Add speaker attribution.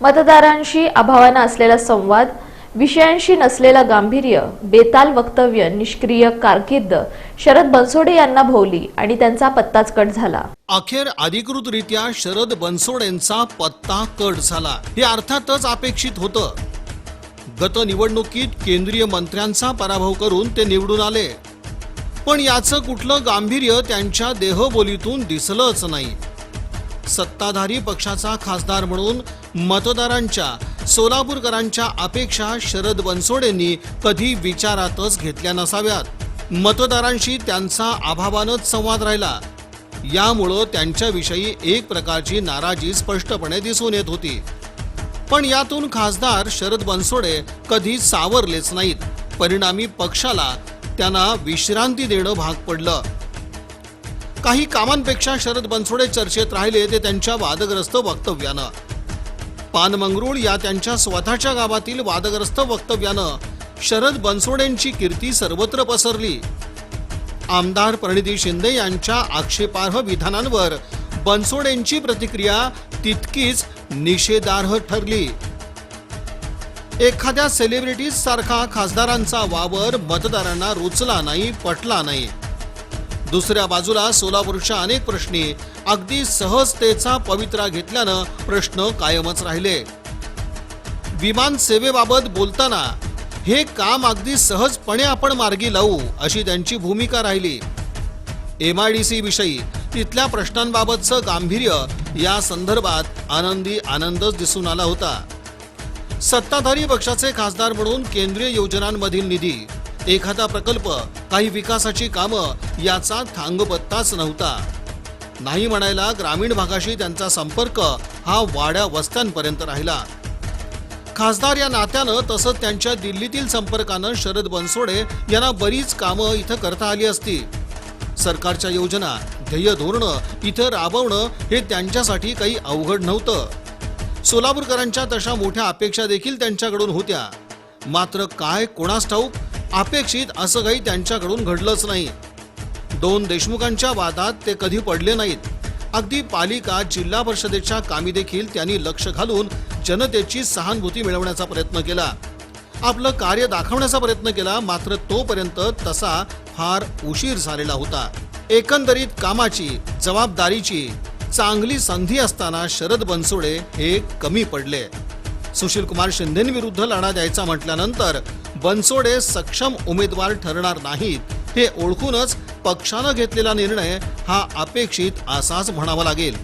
Speaker 1: मतदारांशी अभावानं असलेला संवाद विषयांशी नसलेलं गांभीर्य बेताल वक्तव्य निष्क्रिय कारकीर्द शरद बनसोडे यांना भोवली आणि त्यांचा पत्ताच कट झाला.
Speaker 2: अखेर अधिकृतरित्या शरद बनसोडेंचा पत्ता कट झाला. हे अर्थातच अपेक्षित होतं. गत निवडणुकीत केंद्रीय मंत्र्यांचा पराभव करून ते निवडून आले. पण याचं कुठलं गांभीर्य त्यांच्या देहबोलीतून दिसलंच नाही. सत्ताधारी पक्षाचा खासदार म्हणून मतदारांच्या सोलापूरकरांच्या अपेक्षा शरद बनसोडेंनी कधी विचारातच घेतल्या नसाव्यात. मतदारांशी त्यांचा अभावानच संवाद राहिला. यामुळं त्यांच्याविषयी एक प्रकारची नाराजी स्पष्टपणे दिसून येत होती. पण यातून खासदार शरद बनसोडे कधी सावरलेच नाहीत. परिणामी पक्षाला त्यांना विश्रांती देणं भाग पडलं. काही कामांपेक्षा शरद बनसोडे चर्चेत राहिले ते त्यांच्या वादग्रस्त वक्तव्यानं. पानमंगरूळ या त्यांच्या स्वतःच्या गावातील वादग्रस्त वक्तव्यानं शरद बनसोडेंची कीर्ती सर्वत्र पसरली. आमदार प्रणिती शिंदे यांच्या आक्षेपार्ह विधानांवर बनसोडेंची प्रतिक्रिया तितकीच निषेधार्ह ठरली. एखाद्या सेलिब्रिटीज सारखा खासदारांचा वावर मतदारांना रुचला नाही पटला नाही. दुसऱ्या बाजूला सोलापूरच्या अनेक प्रश्नी अगदी सहजतेचा पवित्रा घेतल्यानं प्रश्न कायमच राहिले. विमान सेवेबाबत बोलताना हे काम अगदी सहजपणे आपण मार्गी लावू अशी त्यांची भूमिका राहिली. एम आय डी सी विषयी तिथल्या प्रश्नांबाबतचं गांभीर्य या संदर्भात आनंदी आनंदच दिसून आला होता. सत्ताधारी पक्षाचे खासदार म्हणून केंद्रीय योजनांमधील निधी एखादा प्रकल्प काही विकासाची कामं याचा थांगपत्ताच नव्हता. नाही म्हणायला ग्रामीण भागाशी त्यांचा संपर्क हा वाड्या वस्त्यांपर्यंत राहिला. खासदार या नात्यानं तसंच त्यांच्या दिल्लीतील संपर्कानं शरद बनसोडे यांना बरीच कामं इथं करता आली असती. सरकारच्या योजना ध्येय धोरणं इथं राबवणं हे त्यांच्यासाठी काही अवघड नव्हतं. सोलापूरकरांच्या तशा मोठ्या अपेक्षा देखील त्यांच्याकडून होत्या. मात्र काय कोणास ठाऊक अपेक्षित असं काही त्यांच्याकडून घडलंच नाही. दोन देशमुखांच्या वादात ते कधी पडले नाहीत. अगदी पालिका जिल्हा परिषदेच्या कामी देखील त्यांनी लक्ष घालून जनतेची सहानुभूती मिळवण्याचा प्रयत्न केला. आपलं कार्य दाखवण्याचा प्रयत्न केला मात्र तोपर्यंत तसा फार उशीर झालेला होता. एकंदरीत कामाची जबाबदारीची चांगली संधी असताना शरद बनसोडे हे कमी पडले. सुशील कुमार शिंदेविरुद्ध लढा द्यायचा म्हटल्यानंतर बनसोडे सक्षम उमेदवार ठरणार नाहीत हे ओळखूनच पक्षानं घेतलेला निर्णय हा अपेक्षित असाच म्हणावा लागेल.